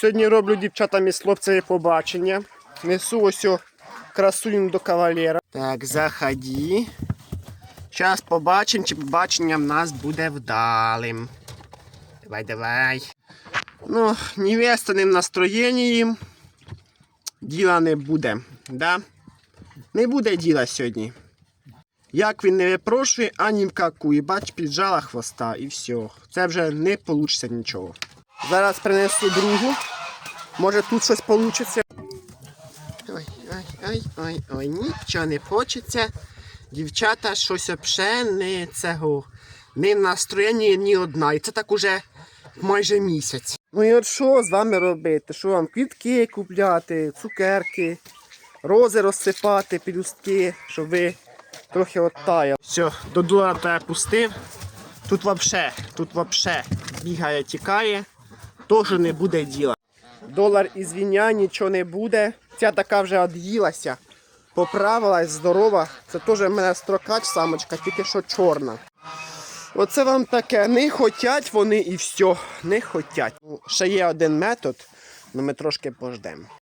Сьогодні роблю дівчатам із хлопцями побачення. Несу ось красуню до кавалера. Так, заходи. Зараз побачимо, чи побачення в нас буде вдалим. Давай, давай. Ну, невеста не в настроєнні. Діла не буде, да? Не буде діла сьогодні. Як він не випрошує, ані в каку. І бач, піджала хвоста і все. Це вже не вийде нічого. Зараз принесу другу. Може тут щось вийде. Ой, ой, ой, ой, ой, нічого не хочеться. Дівчата щось взагалі не цього. Не в настроєнні ні одна. І це так уже майже місяць. Ну і от що з вами робити? Що вам квітки купляти, цукерки, рози розсипати, пелюстки, щоб ви трохи оттаяли. Все, до долара тебе пустив. Тут вообще, тут вообще бігає, тікає, теж не буде діла. Долар ізвіня, нічого не буде. Ця така вже од'їлася, поправилась, здорова. Це теж в мене строкач самочка, тільки що чорна. Оце вам таке, не хотять вони і все, не хотять. Ну, Ще є один метод, але ми трошки пождемо.